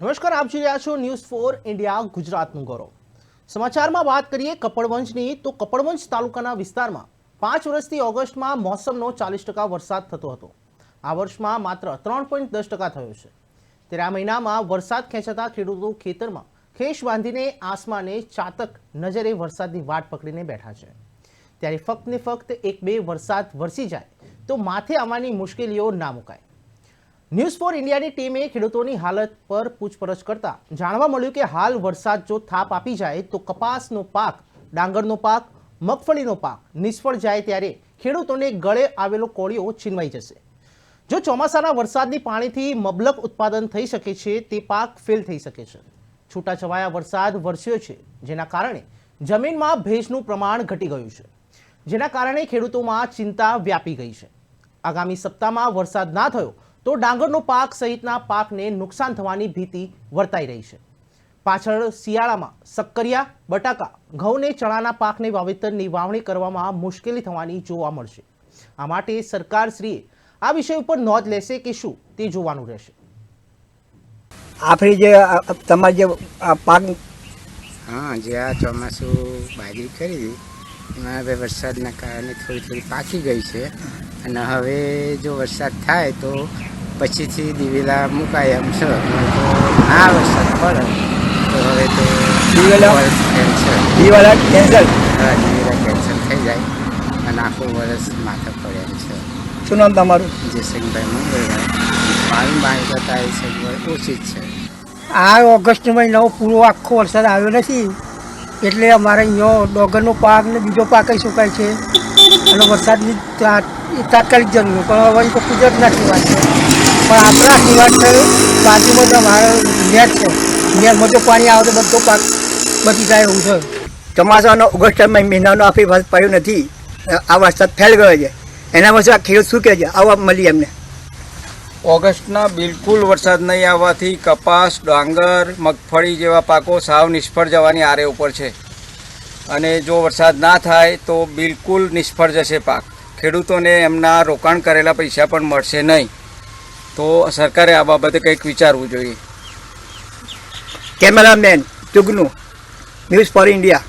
નમસ્કાર, આપ જોઈ રહ્યા છો ન્યૂઝ ફોર ઇન્ડિયા ગુજરાતનું ગૌરવ. સમાચારમાં વાત કરીએ કપડવંજની, તો કપડવંજ તાલુકાના વિસ્તારમાં પાંચ વર્ષથી ઓગસ્ટમાં મોસમનો ચાલીસ ટકા વરસાદ થતો હતો. આ વર્ષમાં માત્ર ત્રણ પોઈન્ટ દસ ટકા થયો છે. ત્યારે આ મહિનામાં વરસાદ ખેંચાતા ખેડૂતો ખેતરમાં ખેશ બાંધીને આસમાને ચાતક નજરે વરસાદની વાટ પકડીને બેઠા છે. ત્યારે ફક્ત ને ફક્ત એક બે વરસાદ વરસી જાય તો માથે આવવાની મુશ્કેલીઓ ના મુકાય. ન્યૂઝ ફોર ઇન્ડિયાની ટીમે ખેડૂતોની હાલત પર પૂછપરછ કરતા જાણવા મળ્યું કે હાલ વરસાદ જો થાપ આપી જાય તો કપાસનો પાક, ડાંગરનો પાક, મગફળીનો પાક નિષ્ફળ જાય ત્યારે ખેડૂતોને ગળે આવેલો કોળીઓ છીનવાઈ જશે. જો ચોમાસાના વરસાદની પાણીથી મબલક ઉત્પાદન થઈ શકે છે, તે પાક ફેલ થઈ શકે છે. છૂટાછવાયા વરસાદ વરસ્યો છે, જેના કારણે જમીનમાં ભેજનું પ્રમાણ ઘટી ગયું છે, જેના કારણે ખેડૂતોમાં ચિંતા વ્યાપી ગઈ છે. આગામી સપ્તાહમાં વરસાદ ના થયો તો ડાંગરનો પાક સહિતના પાકને નુકસાન થવાની ભીતિ વર્તાઈ રહી છે. પાછળ શિયાળામાં સક્કરિયા બટાકા ઘઉં ને ચણાના પાકને વાવેતરની વાવણી કરવામાં મુશ્કેલી થવાની જોવા મળશે. આ માટે સરકારશ્રીએ આ વિષય ઉપર નોંધ લેશે કે શું તે જોવાનું રહેશે. આપણી જે તમારી જે પાક હા જે આ ચોમાસું બાજરી કરી એમાં હવે વરસાદના કારણે થોડી થોડી પાકી ગઈ છે. અને હવે જો વરસાદ થાય તો પછીથી દિવેલા મુકાય એમ છે. તો ના વરસાદ પડે તો હવે તો દિવેલા? કેન્સલ દિવાળા કેન્સલ હા દિવેલા કેન્સલ થઈ જાય. અને આખું વર્ષ માથે પડે એમ છે. શું નામ તમારું? જયસિંહભાઈ મંગળભાઈ પાણી બાણી કરતા એ સગવડ ઓછી જ છે. આ ઓગસ્ટ મહિનો પૂરો આખો વરસાદ આવ્યો નથી. એટલે અમારે અહીંયા ડોગરનો પાક ને બીજો પાક સુકાય છે. અને વરસાદની તાત્કાલિક જરૂર પણ હવે તો કુદરતના સિવાય છે. પણ આપણા સિવાય છે બાજુમાં તો અમારે નેટ છે. નેટમાં જો પાણી આવે તો બધો પાક બચી જાય એવું છે. ચોમાસાનો, ઓગસ્ટ મહિનાનો વાત પડ્યો નથી. આ વરસાદ ફેલ ગયો છે. એના પછી આ ખેડૂત શું કહે છે? આવા મળી એમને ઓગસ્ટના બિલકુલ વરસાદ નહીં આવવાથી કપાસ, ડાંગર, મગફળી જેવા પાકો સાવ નિષ્ફળ જવાની આરે ઉપર છે. અને જો વરસાદ ના થાય તો બિલકુલ નિષ્ફળ જશે પાક. ખેડૂતોને એમના રોકાણ કરેલા પૈસા પણ મળશે નહીં. તો સરકારે આ બાબતે કંઈક વિચારવું જોઈએ. કેમેરામેન ચુગનું, ન્યૂઝ ફોર ઇન્ડિયા.